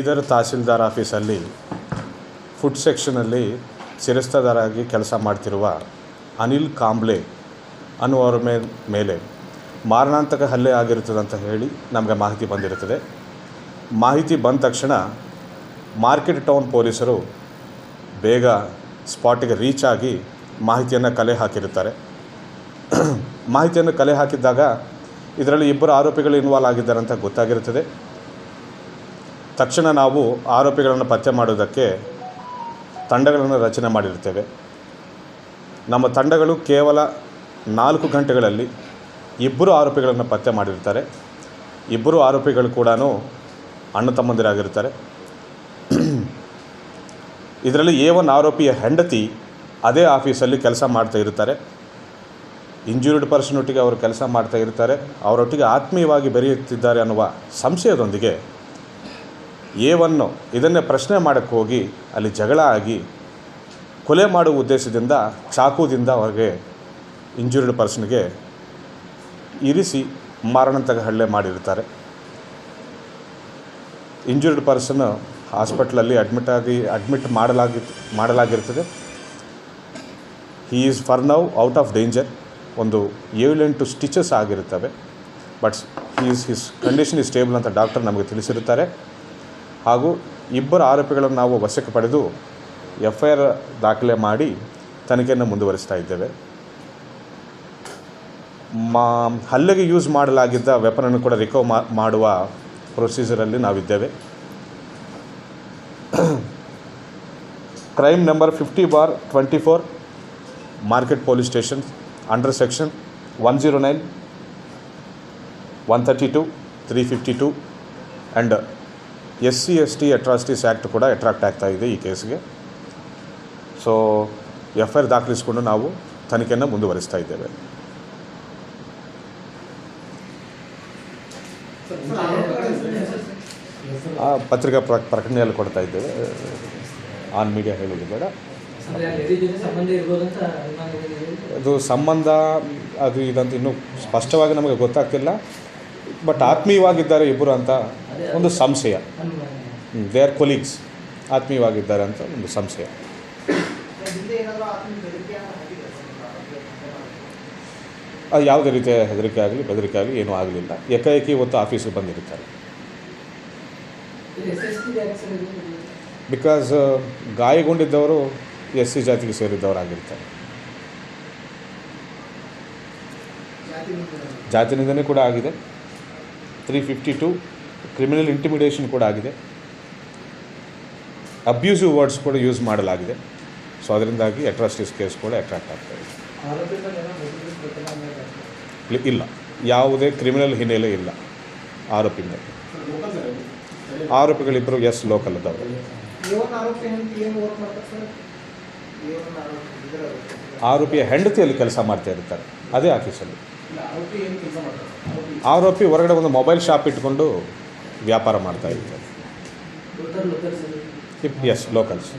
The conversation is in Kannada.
ಬೀದರ್ ತಹಸೀಲ್ದಾರ್ ಆಫೀಸಲ್ಲಿ ಫುಡ್ ಸೆಕ್ಷನಲ್ಲಿ ಶಿರಸ್ತದಾರಾಗಿ ಕೆಲಸ ಮಾಡ್ತಿರುವ ಅನಿಲ್ ಕಾಂಬ್ಳೆ ಅನ್ನುವರ ಮೇ, ಮೇಲೆ ಮಾರಣಾಂತಕ ಹಲ್ಲೆ ಆಗಿರುತ್ತದೆ ಅಂತ ಹೇಳಿ ನಮಗೆ ಮಾಹಿತಿ ಬಂದಿರುತ್ತದೆ. ಮಾಹಿತಿ ಬಂದ ತಕ್ಷಣ ಮಾರ್ಕೆಟ್ ಟೌನ್ ಪೊಲೀಸರು ಬೇಗ ಸ್ಪಾಟಿಗೆ ರೀಚ್ ಆಗಿ ಮಾಹಿತಿಯನ್ನು ಕಲೆ ಹಾಕಿರುತ್ತಾರೆ. ಮಾಹಿತಿಯನ್ನು ಕಲೆ ಹಾಕಿದ್ದಾಗ ಇದರಲ್ಲಿ ಇಬ್ಬರು ಆರೋಪಿಗಳು ಇನ್ವಾಲ್ವ್ ಆಗಿದ್ದಾರೆ ಅಂತ ಗೊತ್ತಾಗಿರುತ್ತದೆ. ತಕ್ಷಣ ನಾವು ಆರೋಪಿಗಳನ್ನು ಪತ್ತೆ ಮಾಡೋದಕ್ಕೆ ತಂಡಗಳನ್ನು ರಚನೆ ಮಾಡಿರ್ತೇವೆ ನಮ್ಮ ತಂಡಗಳು ಕೇವಲ ನಾಲ್ಕು ಗಂಟೆಗಳಲ್ಲಿ ಇಬ್ಬರು ಆರೋಪಿಗಳನ್ನು ಪತ್ತೆ ಮಾಡಿರ್ತಾರೆ ಇಬ್ಬರು ಆರೋಪಿಗಳು ಕೂಡ ಅಣ್ಣ ತಮ್ಮಂದಿರಾಗಿರ್ತಾರೆ ಇದರಲ್ಲಿ ಎ ಒನ್ ಆರೋಪಿಯ ಹೆಂಡತಿ ಅದೇ ಆಫೀಸಲ್ಲಿ ಕೆಲಸ ಮಾಡ್ತಾ ಇರ್ತಾರೆ ಇಂಜೂರ್ಡ್ ಪರ್ಸನ್ ಒಟ್ಟಿಗೆ ಅವರು ಕೆಲಸ ಮಾಡ್ತಾ ಇರ್ತಾರೆ ಅವರೊಟ್ಟಿಗೆ ಆತ್ಮೀಯವಾಗಿ ಬೆರೆಯುತ್ತಿದ್ದಾರೆ ಅನ್ನುವ ಸಂಶಯದೊಂದಿಗೆ ಎ ಇದನ್ನೇ ಪ್ರಶ್ನೆ ಮಾಡೋಕ್ಕೆ ಹೋಗಿ ಅಲ್ಲಿ ಜಗಳ ಆಗಿ ಕೊಲೆ ಮಾಡುವ ಉದ್ದೇಶದಿಂದ ಚಾಕುದಿಂದ ಅವರಿಗೆ ಇಂಜುರಿಡ್ ಪರ್ಸನ್ಗೆ ಇರಿಸಿ ಮಾರಣಂತಕ ಹಲ್ಲೆ ಮಾಡಿರ್ತಾರೆ ಇಂಜುರಿಡ್ ಪರ್ಸನ್ ಹಾಸ್ಪಿಟ್ಲಲ್ಲಿ ಅಡ್ಮಿಟ್ ಆಗಿ ಅಡ್ಮಿಟ್ ಮಾಡಲಾಗಿ ಮಾಡಲಾಗಿರ್ತದೆ he is for now out of danger. ಒಂದು ಏಳೆಂಟು ಸ್ಟಿಚಸ್ ಆಗಿರುತ್ತವೆ. But is his condition is stable ಅಂತ ಡಾಕ್ಟರ್ ನಮಗೆ ತಿಳಿಸಿರುತ್ತಾರೆ. ಹಾಗೂ ಇಬ್ಬರು ಆರೋಪಿಗಳನ್ನು ನಾವು ವಶಕ್ಕೆ ಪಡೆದು ಎಫ್ ಐ ಆರ್ ದಾಖಲೆ ಮಾಡಿ ತನಿಖೆಯನ್ನು ಮುಂದುವರಿಸ್ತಾ ಇದ್ದೇವೆ. ಮಾ, ಹಲ್ಲೆಗೆ ಯೂಸ್ ಮಾಡಲಾಗಿದ್ದ ವೆಪನನ್ನು ಕೂಡ ರಿಕವರ್ ಮಾಡುವ ಪ್ರೊಸೀಜರಲ್ಲಿ ನಾವಿದ್ದೇವೆ. Crime number fifty bar twenty four, market police station, under section one zero nine, one thirty two, three fifty two and S C S T atrocities act ಕೂಡ ಅಟ್ರಾಕ್ಟ್ ಆಗ್ತಾ ಇದೆ ಈ ಕೇಸ್ಗೆ. ಸೊ ಎಫ್ ಐ ಆರ್ ದಾಖಲಿಸಿಕೊಂಡು ನಾವು ತನಿಖೆಯನ್ನು ಮುಂದುವರಿಸ್ತಾ ಇದ್ದೇವೆ. ಆ ಪತ್ರಿಕಾ ಪ್ರ ಪ್ರಕಟಣೆಯಲ್ಲಿ ಕೊಡ್ತಾ ಇದ್ದೇವೆ. ಆನ್ ಮೀಡಿಯಾ ಹೇಳೋದು ಬೇಡ. ಅದು ಸಂಬಂಧ ಅದು ಇದಂತ ಇನ್ನೂ ಸ್ಪಷ್ಟವಾಗಿ ನಮಗೆ ಗೊತ್ತಾಗ್ತಿಲ್ಲ. ಬಟ್ ಆತ್ಮೀಯವಾಗಿದ್ದಾರೆ ಇಬ್ಬರು ಅಂತ ಒಂದು ಸಂಶಯ. ದೇ ಆರ್ ಕೊಲೀಗ್ಸ್ ಆತ್ಮೀಯವಾಗಿದ್ದಾರೆ ಅಂತ ಒಂದು ಸಂಶಯ. ಅದು ಯಾವುದೇ ರೀತಿಯ ಹೆದರಿಕೆ ಆಗಲಿ, ಬೆದರಿಕೆ ಆಗಲಿ, ಏನೂ ಆಗಲಿಲ್ಲ. ಏಕಾಏಕಿ ಇವತ್ತು ಆಫೀಸಿಗೆ ಇದು? ಬಿಕಾಸ್ ಗಾಯಗೊಂಡಿದ್ದವರು ಎಸ್ ಸಿ ಜಾತಿಗೆ ಸೇರಿದ್ದವರಾಗಿರ್ತಾರೆ. ಜಾತಿ ನಿಂದನೆ. ಜಾತಿನಿಂದನೇ ಕೂಡ ಆಗಿದೆ. Three fifty two criminal intimidation ಕೂಡ ಆಗಿದೆ. ಅಬ್ಯೂಸಿವ್ ವರ್ಡ್ಸ್ ಕೂಡ ಯೂಸ್ ಮಾಡಲಾಗಿದೆ. ಸೊ ಅದರಿಂದಾಗಿ ಅಟ್ರಾಸಿಟೀಸ್ ಕೇಸ್ ಕೂಡ ಅಟ್ರಾಕ್ಟ್ ಆಗ್ತಾ ಇದೆ. ಇಲ್ಲಿ- ಯಾವುದೇ ಕ್ರಿಮಿನಲ್ ಹಿನ್ನೆಲೆ ಇಲ್ಲ. ಆರೋಪಿ ಮೇಲೆ ಆರೋಪಿಗಳಿಬ್ಬರು ಎಸ್ ಲೋಕಲ್ ಆರೋಪಿ ಆರೋಪಿಯ ಹೆಂಡತಿಯಲ್ಲಿ ಕೆಲಸ ಮಾಡ್ತಾ ಇರ್ತಾರೆ. ಅದೇ ಆಫೀಸಲ್ಲಿ ಆರೋಪಿ ಹೊರಗಡೆ ಒಂದು ಮೊಬೈಲ್ ಶಾಪ್ ಇಟ್ಕೊಂಡು ವ್ಯಾಪಾರ ಮಾಡ್ತಾ ಇದ್ದಾರೆ. S locals